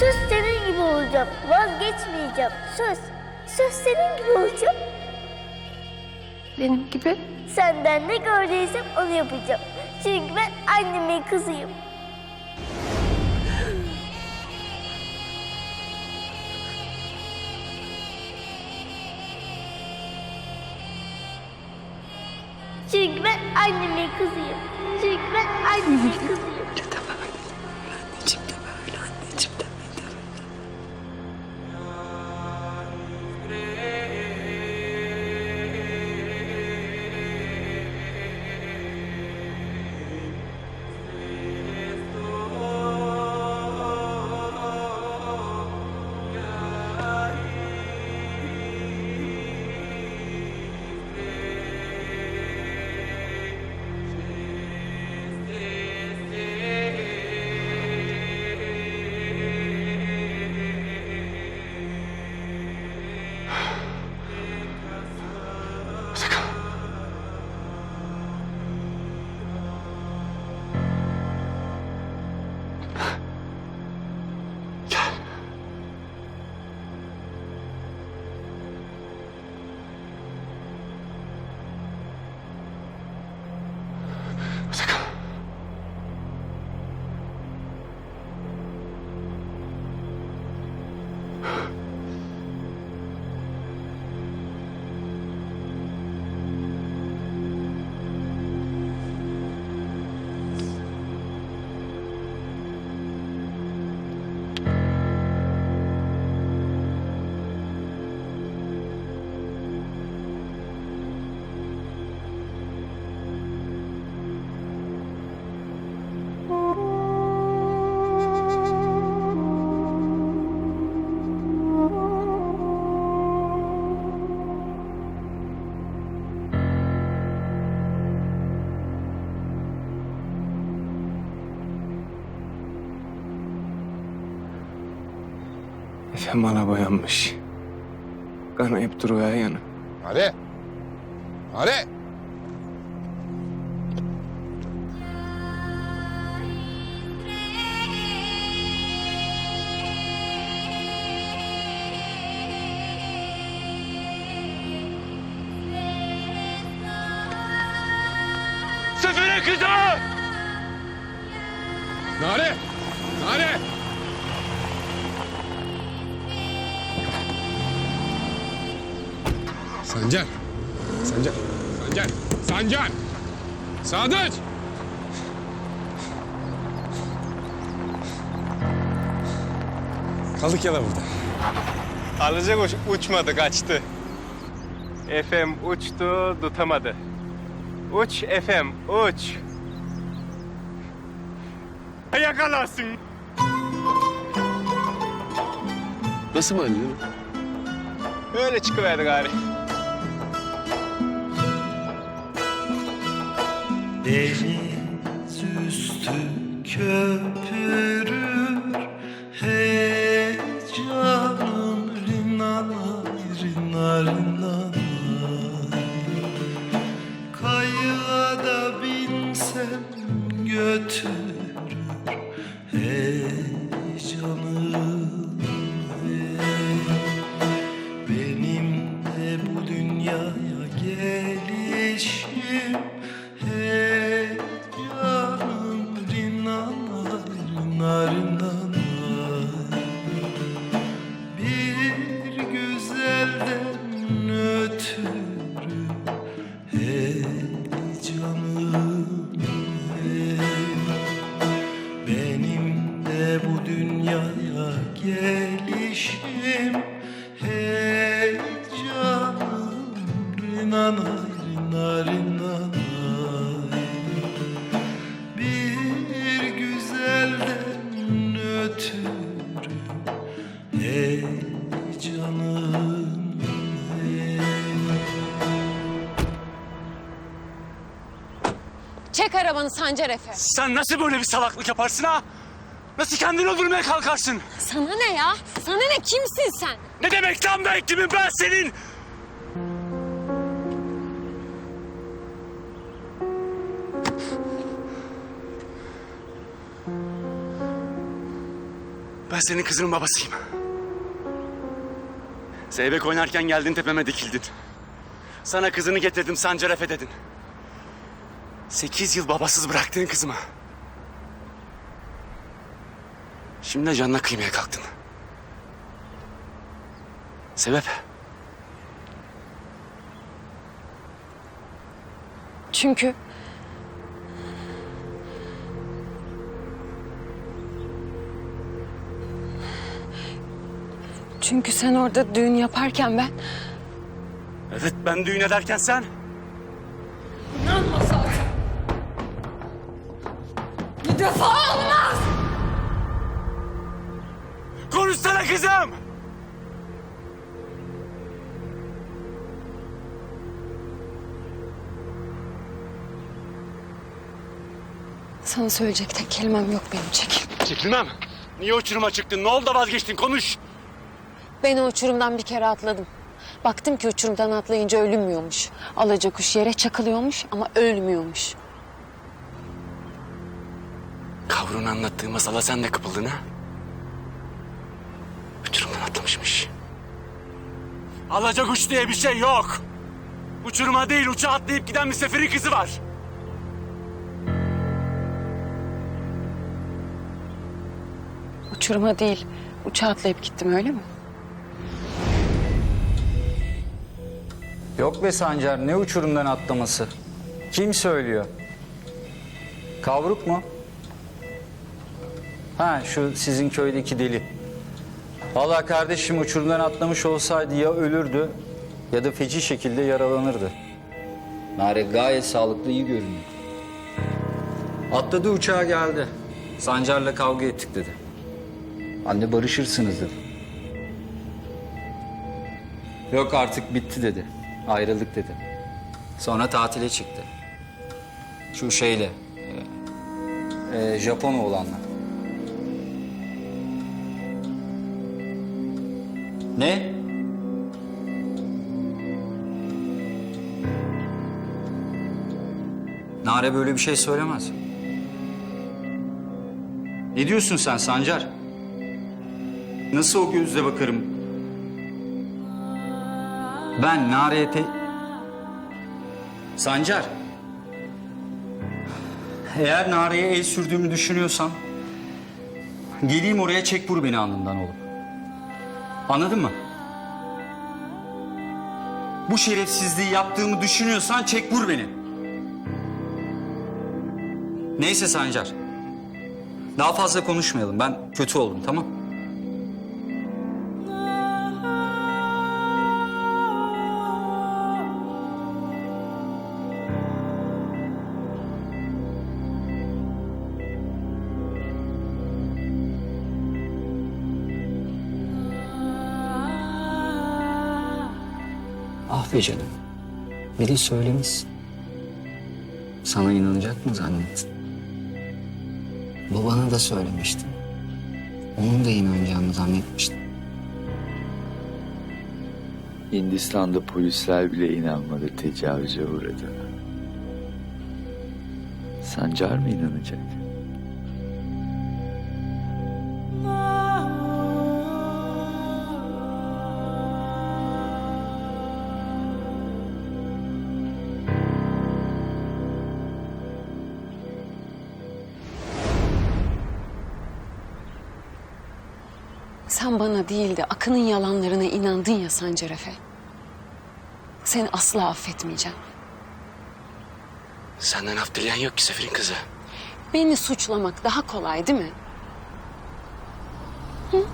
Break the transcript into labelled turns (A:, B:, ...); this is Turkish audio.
A: Söz senin gibi olacağım. Vazgeçmeyeceğim. Söz. Söz senin gibi olacağım.
B: Benim gibi.
A: Senden ne gördüysem onu yapacağım. Çünkü ben annemin kızıyım. Çünkü ben annemin kızıyım. Çünkü ben annemin kızıyım.
C: Efem bana boyanmış. Kanayıp duruyor yanı.
D: Hadi. Hadi.
C: Sefere kızı!
D: Nare. Sancar. Sancar. Sancar. Sancar. Sadıç. Kaldık ya da burada.
E: Alıcı kuş uçmadı kaçtı. Efem uçtu tutamadı. Uç Efem uç. Yakalarsın.
D: Nasıl mı anlıyor?
E: Öyle çıkıverdi gari.
F: Deniz üstü köpürür Hey canım rinana rina rina Kayığa da binsem götürür gelişim Hey canım rinana rina rinana Bir güzelden ötürü Hey canım hey
B: Çek arabanı Sancar Efe.
C: Sen nasıl böyle bir salaklık yaparsın ha? Nasıl kendini öldürmeye kalkarsın?
B: Sana ne ya? Sana ne? Kimsin sen?
C: Ne demek lan ben kimim ben senin? Ben senin kızının babasıyım. Zeybek oynarken geldin tepeme dikildin. Sana kızını getirdim Sancar Efe dedin. Sekiz yıl babasız bıraktığın kızıma. Şimdi de canına kıymaya kalktın. Sebep?
B: Çünkü... Çünkü sen orada düğün yaparken ben...
C: Evet ben düğün ederken sen. Konuşsana kızım!
B: Sana söyleyecek tek kelimem yok benim çekil.
C: Çekilmem. Niye uçuruma çıktın? Ne oldu da vazgeçtin? Konuş.
B: Ben o uçurumdan bir kere atladım. Baktım ki uçurumdan atlayınca ölünmüyormuş. Alacakuş yere çakılıyormuş ama ölmüyormuş.
C: Kavrun anlattığı masala sen de kapıldın ha? Uçurumdan atlamışmış. Alacak uç diye bir şey yok. Uçuruma değil uçağa atlayıp giden bir seferin kızı var.
B: Uçuruma değil, uçağa atlayıp gittim öyle mi?
G: Yok be Sancar ne uçurumdan atlaması? Kim söylüyor? Kavruk mu? Ha şu sizin köydeki deli. Vallahi kardeşim uçurumdan atlamış olsaydı ya ölürdü ya da feci şekilde yaralanırdı. Nare gayet sağlıklı iyi görünüyor. Atladı uçağa geldi. Sancar'la kavga ettik dedi. Anne barışırsınız dedi. Yok artık bitti dedi. Ayrıldık dedi. Sonra tatile çıktı. Şu şeyle. E, e, Japon oğlanla. Ne? Nare böyle bir şey söylemez. Ne diyorsun sen Sancar? Nasıl o gözle bakarım ben Nare'ye te... Sancar. Eğer Nare'ye el sürdüğümü düşünüyorsan... ...geleyim oraya çek vur beni alnından oğlum. Anladın mı? Bu şerefsizliği yaptığımı düşünüyorsan çek vur beni. Neyse Sancar. Daha fazla konuşmayalım. Ben kötü oldum tamam Ah be canım. Bir de söylemişsin. Sana inanacak mı zannettin? Babana da söylemiştin. Onun da inanacağını zannetmiştin.
H: Hindistan'da polisler bile inanmadı tecavüze uğradığına. Sancar mı inanacak?
B: Sen bana değil de Akın'ın yalanlarına inandın ya Sancar Efe. Seni asla affetmeyeceğim.
C: Senden af dileyen yok ki seferin kızı.
B: Beni suçlamak daha kolay değil mi? Hı?